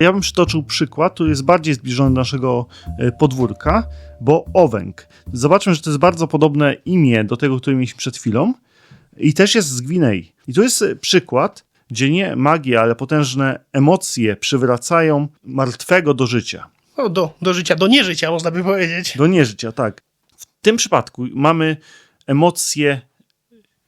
Ja bym przytoczył przykład, który jest bardziej zbliżony do naszego e, podwórka, bo Owęk. Zobaczmy, że to jest bardzo podobne imię do tego, które mieliśmy przed chwilą i też jest z Gwinei. I tu jest e, przykład, gdzie nie magia, ale potężne emocje przywracają martwego do życia. No, do, do życia, do nieżycia można by powiedzieć. Do nieżycia, tak. W tym przypadku mamy emocje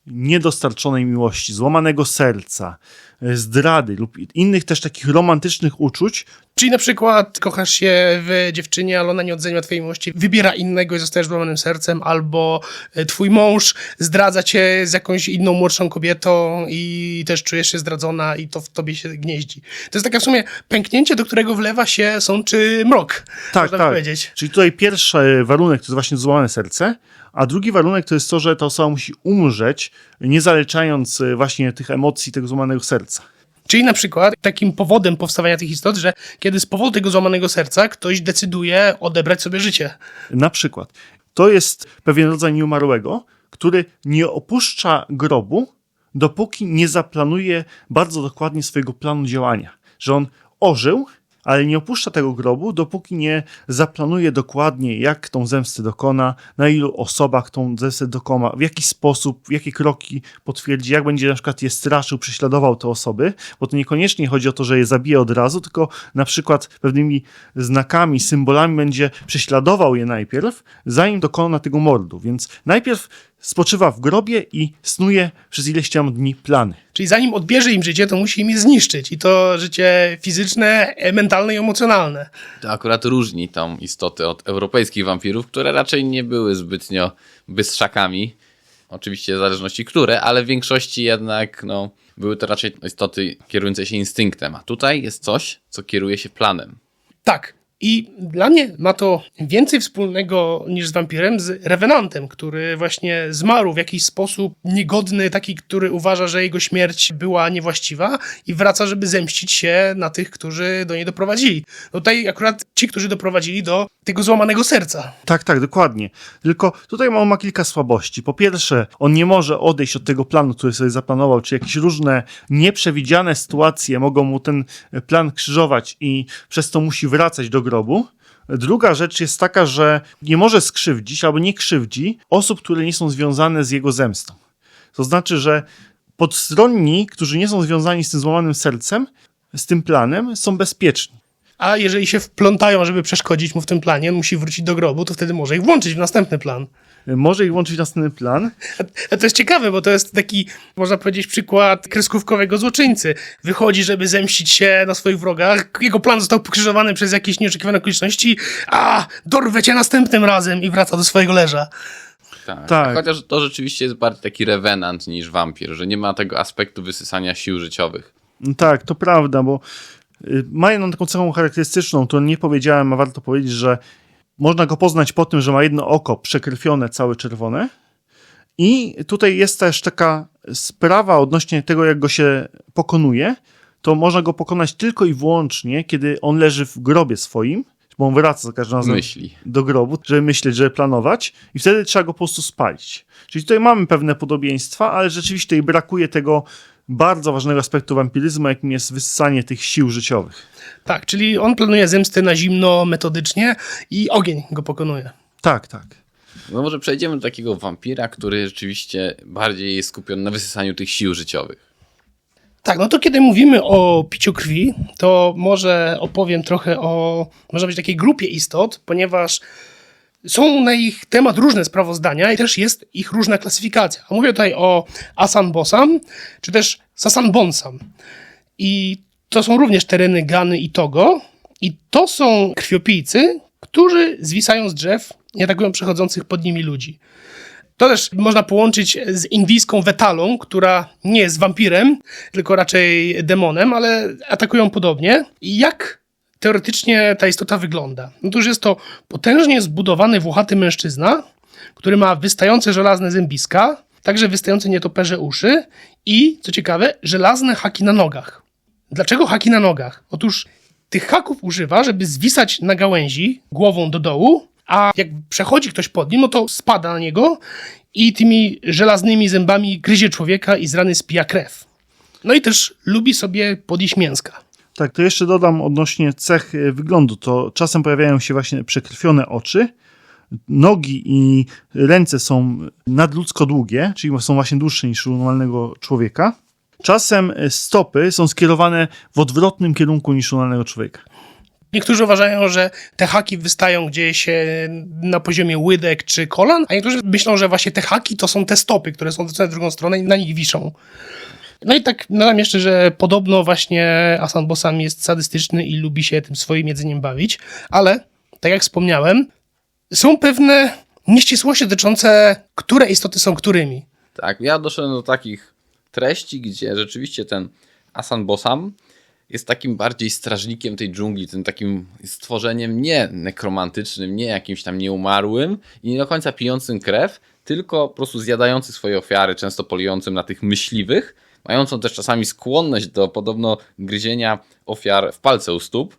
niedostarczonej miłości, złamanego serca, e, zdrady lub innych też takich romantycznych uczuć, Czyli na przykład kochasz się w dziewczynie, ale ona nie odzenia twojej miłości, wybiera innego i zostajesz złamanym sercem, albo e, twój mąż zdradza cię z jakąś inną młodszą kobietą i też czujesz się zdradzona i to w tobie się gnieździ. To jest takie w sumie pęknięcie, do którego wlewa się sączy mrok, Tak, tak. powiedzieć. Czyli tutaj pierwszy warunek to jest właśnie złamane serce, a drugi warunek to jest to, że ta osoba musi umrzeć, nie zaleczając e, właśnie tych emocji, tego złamanego serca. Czyli na przykład takim powodem powstawania tych istot, że kiedy z powodu tego złamanego serca ktoś decyduje odebrać sobie życie. Na przykład, to jest pewien rodzaj nieumarłego, który nie opuszcza grobu, dopóki nie zaplanuje bardzo dokładnie swojego planu działania. Że on ożył, ale nie opuszcza tego grobu, dopóki nie zaplanuje dokładnie, jak tą zemstę dokona, na ilu osobach tą zemstę dokona, w jaki sposób, jakie kroki potwierdzi, jak będzie na przykład je straszył, prześladował te osoby, bo to niekoniecznie chodzi o to, że je zabije od razu, tylko na przykład pewnymi znakami, symbolami będzie prześladował je najpierw, zanim dokona tego mordu. Więc najpierw spoczywa w grobie i snuje przez ileś tam dni plany. Czyli zanim odbierze im życie, to musi im je zniszczyć. I to życie fizyczne, e, mentalne i emocjonalne. To akurat różni tą istotę od europejskich wampirów, które raczej nie były zbytnio bystrzakami. Oczywiście w zależności które, ale w większości jednak no, były to raczej istoty kierujące się instynktem. A tutaj jest coś, co kieruje się planem. Tak. I dla mnie ma to więcej wspólnego niż z wampirem, z rewenantem, który właśnie zmarł w jakiś sposób niegodny, taki, który uważa, że jego śmierć była niewłaściwa i wraca, żeby zemścić się na tych, którzy do niej doprowadzili. No Tutaj akurat ci, którzy doprowadzili do tego złamanego serca. Tak, tak, dokładnie. Tylko tutaj on ma kilka słabości. Po pierwsze, on nie może odejść od tego planu, który sobie zaplanował, czy jakieś różne nieprzewidziane sytuacje mogą mu ten plan krzyżować i przez to musi wracać do grobu. Druga rzecz jest taka, że nie może skrzywdzić albo nie krzywdzi osób, które nie są związane z jego zemstą. To znaczy, że podstronni, którzy nie są związani z tym złamanym sercem, z tym planem, są bezpieczni. A jeżeli się wplątają, żeby przeszkodzić mu w tym planie, on musi wrócić do grobu, to wtedy może ich włączyć w następny plan. Może ich włączyć w następny plan, A to jest ciekawe, bo to jest taki, można powiedzieć, przykład kreskówkowego złoczyńcy. Wychodzi, żeby zemścić się na swoich wrogach. Jego plan został pokrzyżowany przez jakieś nieoczekiwane okoliczności. A, dorwę cię następnym razem i wraca do swojego leża. Tak. Tak. Chociaż to rzeczywiście jest bardziej taki revenant niż wampir, że nie ma tego aspektu wysysania sił życiowych. Tak, to prawda, bo y, ma jedną taką cechą charakterystyczną, którą nie powiedziałem, a warto powiedzieć, że można go poznać po tym, że ma jedno oko przekrwione, całe czerwone. I tutaj jest też taka sprawa odnośnie tego, jak go się pokonuje. To można go pokonać tylko i wyłącznie, kiedy on leży w grobie swoim, bo on wraca za każdym razem Myśli. do grobu, żeby myśleć, żeby planować i wtedy trzeba go po prostu spalić. Czyli tutaj mamy pewne podobieństwa, ale rzeczywiście tutaj brakuje tego bardzo ważnego aspektu wampiryzmu, jakim jest wyssanie tych sił życiowych. Tak, czyli on planuje zemstę na zimno, metodycznie i ogień go pokonuje. Tak, tak. No może przejdziemy do takiego wampira, który rzeczywiście bardziej jest skupiony na wysysaniu tych sił życiowych. Tak, no to kiedy mówimy o piciu krwi, to może opowiem trochę o, można być takiej grupie istot, ponieważ są na ich temat różne sprawozdania i też jest ich różna klasyfikacja. Mówię tutaj o Asan Bosam, czy też Sasan Bonsam. I to są również tereny Gany i Togo. I to są krwiopijcy, którzy zwisają z drzew i atakują przechodzących pod nimi ludzi. To też można połączyć z indyjską wetalą, która nie jest wampirem, tylko raczej demonem, ale atakują podobnie. I jak teoretycznie ta istota wygląda? No jest to potężnie zbudowany, włochaty mężczyzna, który ma wystające żelazne zębiska, także wystające nietoperze uszy i, co ciekawe, żelazne haki na nogach. Dlaczego haki na nogach? Otóż tych haków używa, żeby zwisać na gałęzi głową do dołu, a jak przechodzi ktoś pod nim, no to spada na niego i tymi żelaznymi zębami gryzie człowieka i z rany spija krew. No i też lubi sobie podjeść mięska. Tak, to jeszcze dodam odnośnie cech e, wyglądu. To czasem pojawiają się właśnie przekrwione oczy, nogi i ręce są nadludzko długie, czyli są właśnie dłuższe niż u normalnego człowieka. Czasem e, stopy są skierowane w odwrotnym kierunku niż u normalnego człowieka. Niektórzy uważają, że te haki wystają gdzieś e, na poziomie łydek czy kolan, a niektórzy myślą, że właśnie te haki to są te stopy, które są w drugą stronę i na nich wiszą. No i tak dodam jeszcze, że podobno właśnie Asan Bossam jest sadystyczny i lubi się tym swoim jedzeniem bawić, ale tak jak wspomniałem, są pewne nieścisłości dotyczące, które istoty są którymi. Tak, ja doszedłem do takich treści, gdzie rzeczywiście ten Asan Bossam jest takim bardziej strażnikiem tej dżungli, tym takim stworzeniem nie nekromantycznym, nie jakimś tam nieumarłym i nie do końca pijącym krew, tylko po prostu zjadający swoje ofiary, często polującym na tych myśliwych, mającą też czasami skłonność do podobno gryzienia ofiar w palce u stóp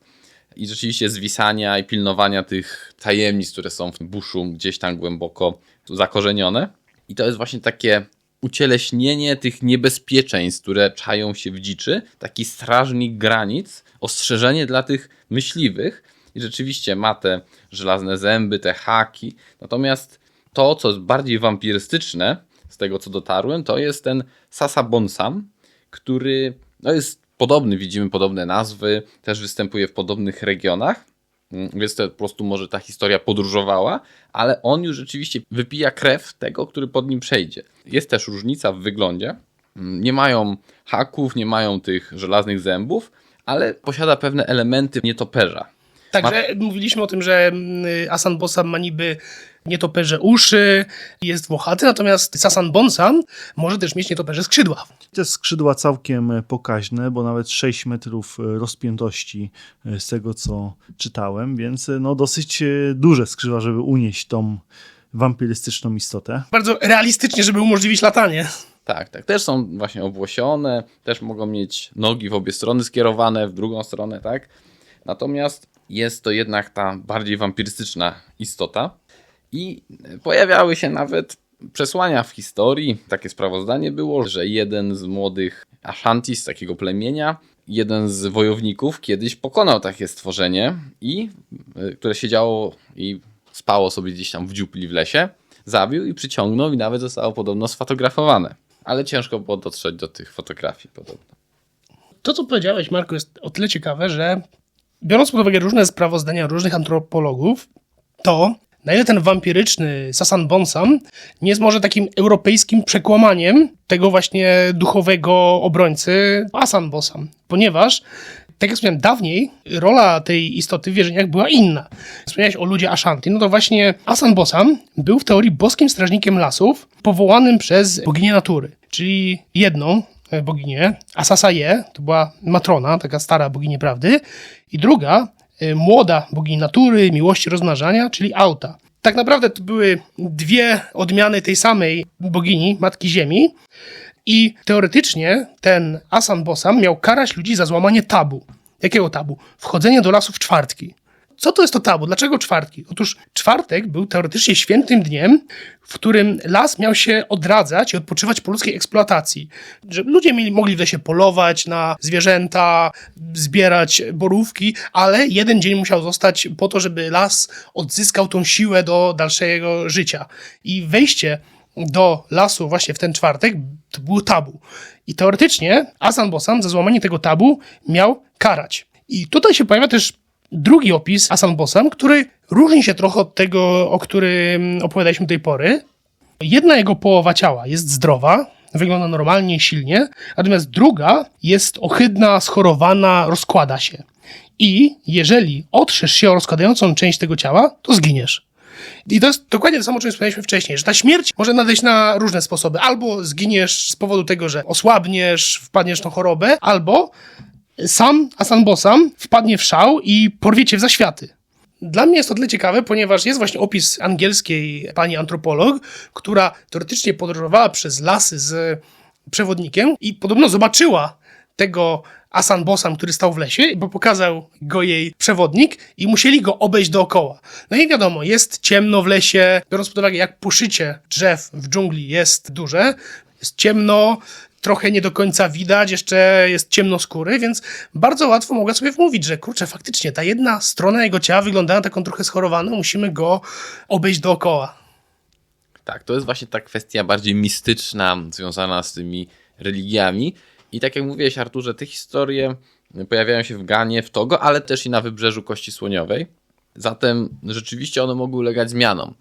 i rzeczywiście zwisania i pilnowania tych tajemnic, które są w buszu gdzieś tam głęboko zakorzenione. I to jest właśnie takie ucieleśnienie tych niebezpieczeństw, które czają się w dziczy, taki strażnik granic, ostrzeżenie dla tych myśliwych. I rzeczywiście ma te żelazne zęby, te haki. Natomiast to, co jest bardziej wampirystyczne, z tego co dotarłem, to jest ten Sasa Bonsam, który no jest podobny, widzimy podobne nazwy, też występuje w podobnych regionach. Mm, Więc to po prostu może ta historia podróżowała, ale on już rzeczywiście wypija krew tego, który pod nim przejdzie. Jest też różnica w wyglądzie. Mm, Nie mają haków, nie mają tych żelaznych zębów, ale posiada pewne elementy nietoperza. Także mówiliśmy o tym, że mm, Asan Bossam ma niby nietoperze uszy, jest włochaty, natomiast Sasan Bonsam może też mieć nietoperze skrzydła. Te skrzydła całkiem e, pokaźne, bo nawet 6 metrów e, rozpiętości e, z tego, co czytałem, więc no, dosyć duże skrzydła, żeby unieść tą wampirystyczną istotę. Bardzo realistycznie, żeby umożliwić latanie. Tak, tak. Też są właśnie obłosione, też mogą mieć nogi w obie strony skierowane, w drugą stronę, tak? Natomiast jest to jednak ta bardziej wampirystyczna istota. I pojawiały się nawet przesłania w historii. Takie sprawozdanie było, że jeden z młodych Ashanti z takiego plemienia, jeden z wojowników kiedyś pokonał takie stworzenie, i, y, które siedziało i spało sobie gdzieś tam w dziupli w lesie, zabił i przyciągnął i nawet zostało podobno sfotografowane. Ale ciężko było dotrzeć do tych fotografii podobno. To, co powiedziałeś, Marku, jest o tyle ciekawe, że biorąc pod uwagę różne sprawozdania różnych antropologów, to na ile ten wampiryczny Sasan Bonsam nie jest może takim europejskim przekłamaniem tego właśnie duchowego obrońcy Asan Bonsam, ponieważ tak jak wspomniałem, dawniej rola tej istoty w wierzeniach była inna. Wspomniałeś o ludzie Ashanti, no to właśnie Asan Bosam był w teorii boskim strażnikiem lasów, powołanym przez boginię natury, czyli jedną e, boginię, Asasaje, to była matrona, taka stara bogini prawdy, i druga, młoda bogini natury, miłości, rozmnażania, czyli Auta. Tak naprawdę to były dwie odmiany tej samej bogini, Matki Ziemi, i teoretycznie ten Asan Bosam miał karać ludzi za złamanie tabu. Jakiego tabu? Wchodzenie do lasu w czwartki. Co to jest to tabu? Dlaczego czwartki? Otóż czwartek był teoretycznie świętym dniem, w którym las miał się odradzać i odpoczywać po ludzkiej eksploatacji. Że ludzie mieli, mogli w lesie polować na zwierzęta, zbierać borówki, ale jeden dzień musiał zostać po to, żeby las odzyskał tą siłę do dalszego życia. I wejście do lasu właśnie w ten czwartek to było tabu. I teoretycznie Asan Bosan za złamanie tego tabu miał karać. I tutaj się pojawia też drugi opis Asan który różni się trochę od tego, o którym opowiadaliśmy do tej pory. Jedna jego połowa ciała jest zdrowa, wygląda normalnie silnie, natomiast druga jest ohydna, schorowana, rozkłada się. I jeżeli otrzesz się o rozkładającą część tego ciała, to zginiesz. I to jest dokładnie to samo, o czym wspomnieliśmy wcześniej, że ta śmierć może nadejść na różne sposoby. Albo zginiesz z powodu tego, że osłabniesz, wpadniesz w tą chorobę, albo sam Asan Bosam wpadnie w szał i porwie cię w zaświaty. Dla mnie jest to tyle ciekawe, ponieważ jest właśnie opis angielskiej pani antropolog, która teoretycznie podróżowała przez lasy z przewodnikiem i podobno zobaczyła tego Asan Bosam, który stał w lesie, bo pokazał go jej przewodnik i musieli go obejść dookoła. No i wiadomo, jest ciemno w lesie, biorąc pod uwagę jak poszycie drzew w dżungli jest duże, jest ciemno, trochę nie do końca widać, jeszcze jest ciemnoskóry, więc bardzo łatwo mogę sobie wmówić, że kurczę, faktycznie ta jedna strona jego ciała wygląda na taką trochę schorowaną, musimy go obejść dookoła. Tak, to jest właśnie ta kwestia bardziej mistyczna, związana z tymi religiami. I tak jak mówiłeś, Arturze, te historie pojawiają się w Ganie, w Togo, ale też i na wybrzeżu Kości Słoniowej. Zatem rzeczywiście one mogły ulegać zmianom.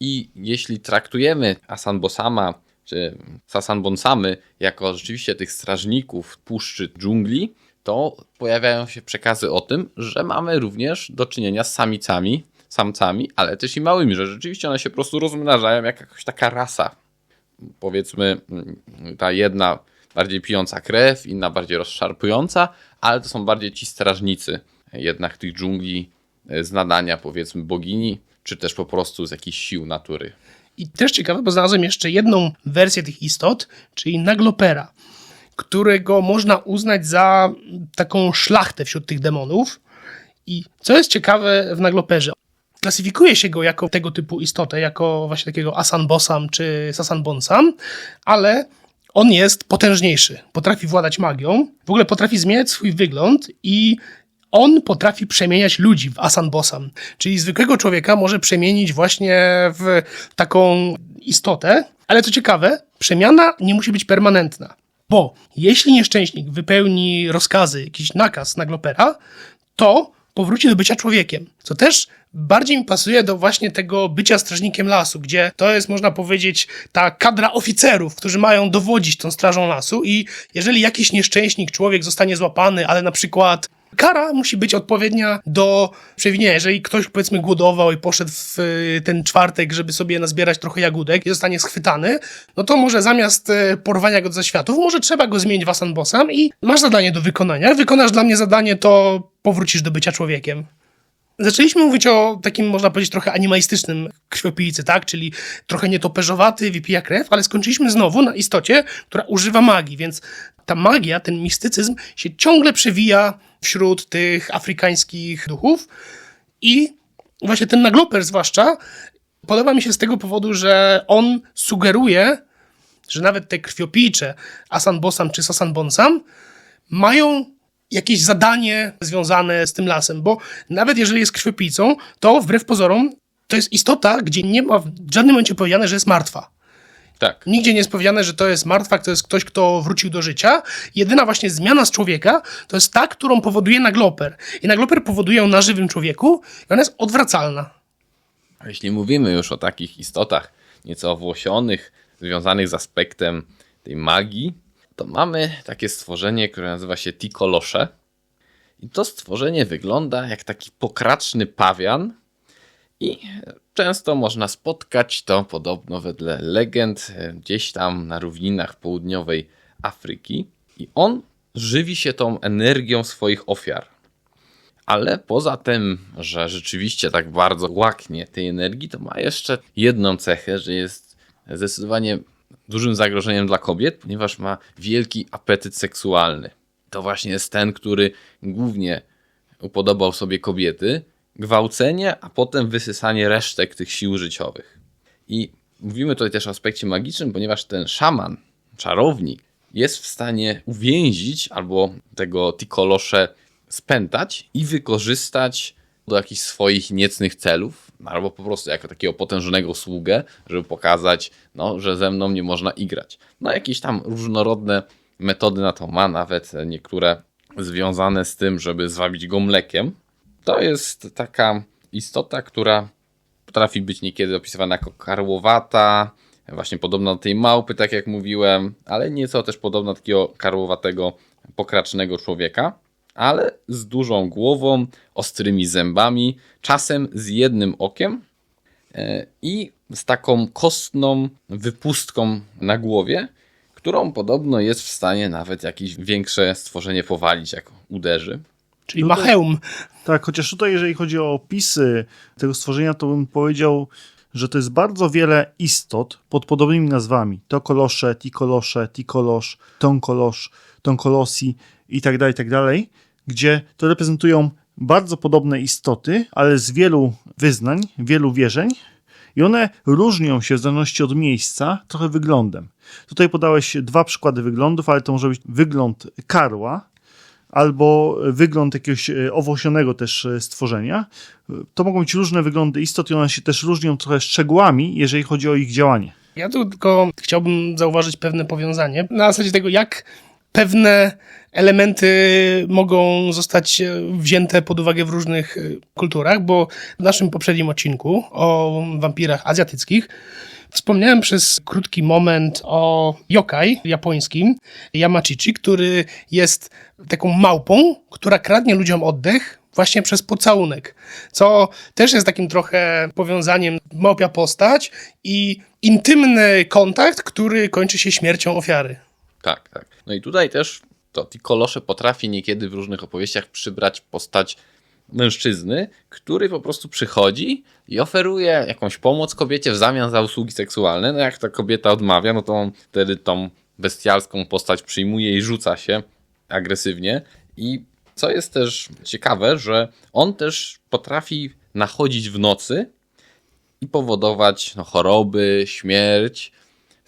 I jeśli traktujemy Asan Bosama czy Sasan Bonsamy jako rzeczywiście tych strażników puszczy dżungli, to pojawiają się przekazy o tym, że mamy również do czynienia z samicami, samcami, ale też i małymi, że rzeczywiście one się po prostu rozmnażają jak jakaś taka rasa. Powiedzmy, mm, ta jedna bardziej pijąca krew, inna bardziej rozszarpująca, ale to są bardziej ci strażnicy jednak tych dżungli e, z nadania, powiedzmy, bogini, czy też po prostu z jakichś sił natury. I też ciekawe, bo znalazłem jeszcze jedną wersję tych istot, czyli Naglopera, którego można uznać za taką szlachtę wśród tych demonów. I co jest ciekawe w Nagloperze, klasyfikuje się go jako tego typu istotę, jako właśnie takiego Asan-Bosam czy Sasan-Bonsam, ale on jest potężniejszy, potrafi władać magią, w ogóle potrafi zmieniać swój wygląd i on potrafi przemieniać ludzi w Asan-Bosam, czyli zwykłego człowieka może przemienić właśnie w taką istotę, ale co ciekawe, przemiana nie musi być permanentna, bo jeśli nieszczęśnik wypełni rozkazy, jakiś nakaz Naglopera, to powróci do bycia człowiekiem, co też bardziej mi pasuje do właśnie tego bycia strażnikiem lasu, gdzie to jest, można powiedzieć, ta kadra oficerów, którzy mają dowodzić tą strażą lasu i jeżeli jakiś nieszczęśnik człowiek zostanie złapany, ale na przykład kara musi być odpowiednia do przewinienia. Jeżeli ktoś, powiedzmy, głodował i poszedł w y, ten czwartek, żeby sobie nazbierać trochę jagódek i zostanie schwytany, no to może zamiast y, porwania go do zaświatów, może trzeba go zmienić w Asan Bossam i masz zadanie do wykonania. Jak wykonasz dla mnie zadanie, to powrócisz do bycia człowiekiem. Zaczęliśmy mówić o takim, można powiedzieć, trochę animalistycznym krwiopijcy, tak? Czyli trochę nietoperzowaty, wypija krew, ale skończyliśmy znowu na istocie, która używa magii, więc ta magia, ten mistycyzm się ciągle przewija wśród tych afrykańskich duchów i właśnie ten nagloper zwłaszcza podoba mi się z tego powodu, że on sugeruje, że nawet te krwiopijcze Asan Bosam czy Sasan Bonsam mają jakieś zadanie związane z tym lasem, bo nawet jeżeli jest krwiopijcą, to wbrew pozorom to jest istota, gdzie nie ma w żadnym momencie powiedziane, że jest martwa. Tak. Nigdzie nie jest powiedziane, że to jest martwa, to jest ktoś, kto wrócił do życia. Jedyna właśnie zmiana z człowieka to jest ta, którą powoduje nagloper. I nagloper powoduje ją na żywym człowieku i ona jest odwracalna. A jeśli mówimy już o takich istotach nieco owłosionych, związanych z aspektem tej magii, to mamy takie stworzenie, które nazywa się Tikolosze. I to stworzenie wygląda jak taki pokraczny pawian. I często można spotkać to podobno wedle legend e, gdzieś tam na równinach południowej Afryki. I on żywi się tą energią swoich ofiar. Ale poza tym, że rzeczywiście tak bardzo łaknie tej energii, to ma jeszcze jedną cechę, że jest zdecydowanie dużym zagrożeniem dla kobiet, ponieważ ma wielki apetyt seksualny. To właśnie jest ten, który głównie upodobał sobie kobiety, gwałcenie, a potem wysysanie resztek tych sił życiowych. I mówimy tutaj też o aspekcie magicznym, ponieważ ten szaman, czarownik, jest w stanie uwięzić albo tego tikolosze spętać i wykorzystać do jakichś swoich niecnych celów, albo po prostu jako takiego potężnego sługę, żeby pokazać, no, że ze mną nie można igrać. No, jakieś tam różnorodne metody na to ma, nawet niektóre związane z tym, żeby zwabić go mlekiem. To jest taka istota, która potrafi być niekiedy opisywana jako karłowata, właśnie podobna do tej małpy, tak jak mówiłem, ale nieco też podobna do takiego karłowatego, pokracznego człowieka, ale z dużą głową, ostrymi zębami, czasem z jednym okiem e, i z taką kostną wypustką na głowie, którą podobno jest w stanie nawet jakieś większe stworzenie powalić, jak uderzy. Czyli macheum. Tak, chociaż tutaj, jeżeli chodzi o opisy tego stworzenia, to bym powiedział, że to jest bardzo wiele istot pod podobnymi nazwami. Tokolosze, Tikolosze, Tikolosz, Tonkolosz, Tonkolosi i tak dalej, i tak dalej, gdzie to reprezentują bardzo podobne istoty, ale z wielu wyznań, wielu wierzeń I one różnią się w zależności od miejsca trochę wyglądem. Tutaj podałeś dwa przykłady wyglądów, ale to może być wygląd karła albo wygląd jakiegoś e, owosionego też e, stworzenia. To mogą być różne wyglądy istot i one się też różnią trochę szczegółami, jeżeli chodzi o ich działanie. Ja tu tylko chciałbym zauważyć pewne powiązanie na zasadzie tego, jak pewne elementy mogą zostać e, wzięte pod uwagę w różnych e, kulturach, bo w naszym poprzednim odcinku o wampirach azjatyckich wspomniałem przez krótki moment o yokai japońskim, Yamachichi, który jest taką małpą, która kradnie ludziom oddech właśnie przez pocałunek, co też jest takim trochę powiązaniem małpia postać i intymny kontakt, który kończy się śmiercią ofiary. Tak, tak. No i tutaj też to Tikolosze potrafi niekiedy w różnych opowieściach przybrać postać mężczyzny, który po prostu przychodzi i oferuje jakąś pomoc kobiecie w zamian za usługi seksualne. No jak ta kobieta odmawia, no to on wtedy tą bestialską postać przyjmuje i rzuca się agresywnie. I co jest też ciekawe, że on też potrafi nachodzić w nocy i powodować no, choroby, śmierć,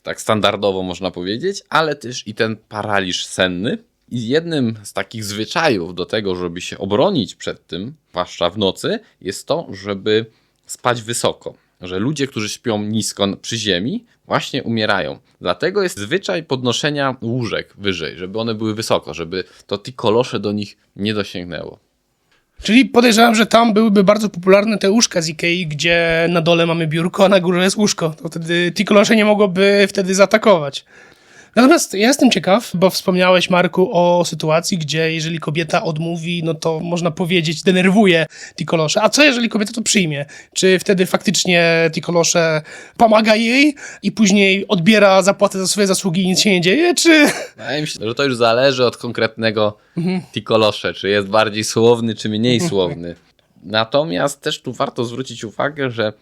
tak standardowo można powiedzieć, ale też i ten paraliż senny. I jednym z takich zwyczajów do tego, żeby się obronić przed tym, zwłaszcza w nocy, jest to, żeby spać wysoko. Że ludzie, którzy śpią nisko przy ziemi, właśnie umierają. Dlatego jest zwyczaj podnoszenia łóżek wyżej, żeby one były wysoko, żeby to tikolosze do nich nie dosięgnęło. Czyli podejrzewam, że tam byłyby bardzo popularne te łóżka z Ikei, gdzie na dole mamy biurko, a na górze jest łóżko. To wtedy Tikolosze nie mogłoby wtedy zaatakować. Natomiast ja jestem ciekaw, bo wspomniałeś, Marku, o sytuacji, gdzie jeżeli kobieta odmówi, no to można powiedzieć, denerwuje Tikolosze. A co jeżeli kobieta to przyjmie? Czy wtedy faktycznie Tikolosze pomaga jej i później odbiera zapłatę za swoje zasługi i nic się nie dzieje? Czy Wydaje mi się, że to już zależy od konkretnego tikolosze, czy jest bardziej słowny, czy mniej słowny. Natomiast też tu warto zwrócić uwagę, że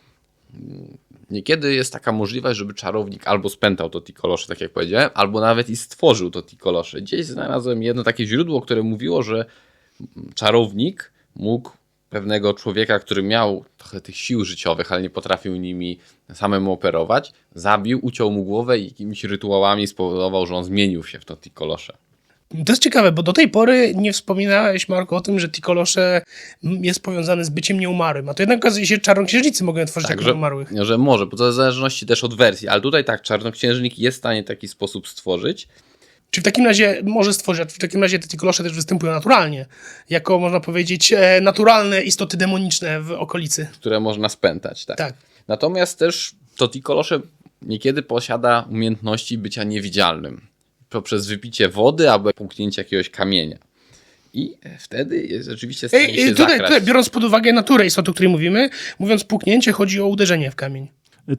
niekiedy jest taka możliwość, żeby czarownik albo spętał to tikolosze, tak jak powiedziałem, albo nawet i stworzył to tikolosze. Gdzieś znalazłem jedno takie źródło, które mówiło, że czarownik mógł pewnego człowieka, który miał trochę tych sił życiowych, ale nie potrafił nimi samemu operować, zabił, uciął mu głowę i jakimiś rytuałami spowodował, że on zmienił się w to tikolosze. To jest ciekawe, bo do tej pory nie wspominałeś, Marko, o tym, że Tikolosze jest powiązany z byciem nieumarłym. A to jednak okazuje się, że czarnoksiężnicy mogą tworzyć Tak, jako że, nieumarłych. że może, bo to w zależności też od wersji, ale tutaj tak, czarnoksiężnik jest w stanie taki sposób stworzyć. Czy w takim razie może stworzyć, w takim razie te Tikolosze też występują naturalnie, jako można powiedzieć e, naturalne istoty demoniczne w okolicy. które można spętać. Tak. Tak. Natomiast też to Tikolosze niekiedy posiada umiejętności bycia niewidzialnym poprzez wypicie wody albo puknięcie jakiegoś kamienia. I wtedy jest rzeczywiście Ej, się ej, tutaj, zakrać. tutaj, biorąc pod uwagę naturę istoty, o której mówimy, mówiąc puknięcie, chodzi o uderzenie w kamień.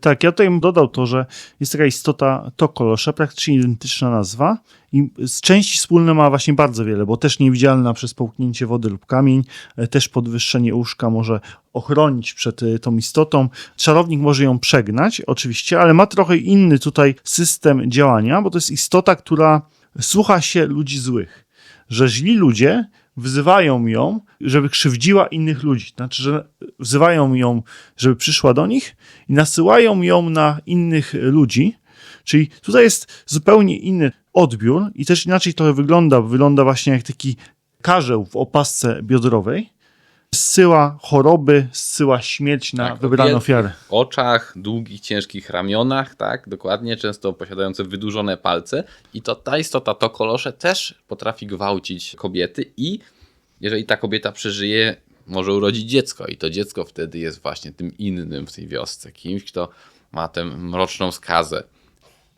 Tak, ja tutaj bym dodał to, że jest taka istota Tokolosze, praktycznie identyczna nazwa i z części wspólne ma właśnie bardzo wiele, bo też niewidzialna przez połknięcie wody lub kamień, e, też podwyższenie łóżka może ochronić przed e, tą istotą. Czarownik może ją przegnać, oczywiście, ale ma trochę inny tutaj system działania, bo to jest istota, która słucha się ludzi złych. Że źli ludzie wzywają ją, żeby krzywdziła innych ludzi. Znaczy, że wzywają ją, żeby przyszła do nich i nasyłają ją na innych ludzi. Czyli tutaj jest zupełnie inny odbiór i też inaczej trochę wygląda, wygląda właśnie jak taki karzeł w opasce biodrowej. Zsyła choroby, zsyła śmierć na Tak, wybrane wielkich ofiary. oczach, długich, ciężkich ramionach, tak, dokładnie, często posiadające wydłużone palce. I to ta istota, to kolosze też potrafi gwałcić kobiety i jeżeli ta kobieta przeżyje, może urodzić dziecko i to dziecko wtedy jest właśnie tym innym w tej wiosce, kimś, kto ma tę mroczną skazę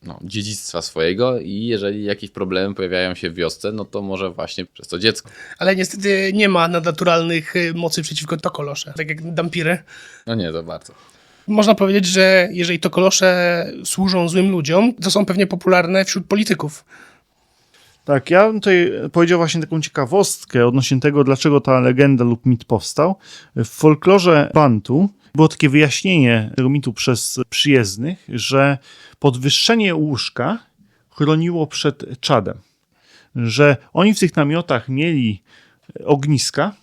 no, dziedzictwa swojego i jeżeli jakieś problemy pojawiają się w wiosce, no to może właśnie przez to dziecko. Ale niestety nie ma nadnaturalnych y, mocy przeciwko Tokolosze, tak jak dampiry. No nie, to bardzo. Można powiedzieć, że jeżeli Tokolosze służą złym ludziom, to są pewnie popularne wśród polityków. Tak, ja bym tutaj powiedział właśnie taką ciekawostkę odnośnie tego, dlaczego ta legenda lub mit powstał. W folklorze Bantu było takie wyjaśnienie tego mitu przez przyjezdnych, że podwyższenie łóżka chroniło przed czadem. Że oni w tych namiotach mieli ogniska.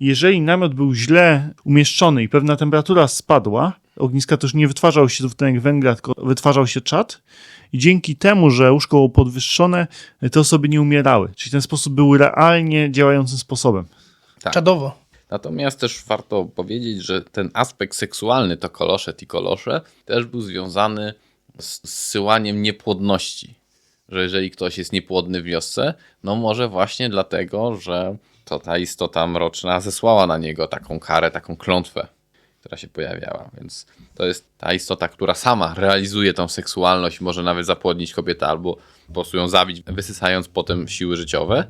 i Jeżeli namiot był źle umieszczony i pewna temperatura spadła, ogniska też nie wytwarzał się dwutlenek węgla, tylko wytwarzał się czad. I dzięki temu, że łóżko było podwyższone, te osoby nie umierały. Czyli ten sposób był realnie działającym sposobem. Tak. Czadowo. Natomiast też warto powiedzieć, że ten aspekt seksualny to kolosze i kolosze też był związany z zsyłaniem niepłodności. Że jeżeli ktoś jest niepłodny w wiosce, no może właśnie dlatego, że to ta istota mroczna zesłała na niego taką karę, taką klątwę, która się pojawiała. Więc to jest ta istota, która sama realizuje tą seksualność, może nawet zapłodnić kobietę albo po prostu ją zabić, wysysając potem siły życiowe,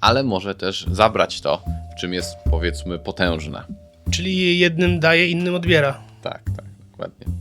ale może też zabrać to, w czym jest powiedzmy potężna. Czyli jednym daje, innym odbiera. Tak, tak, dokładnie.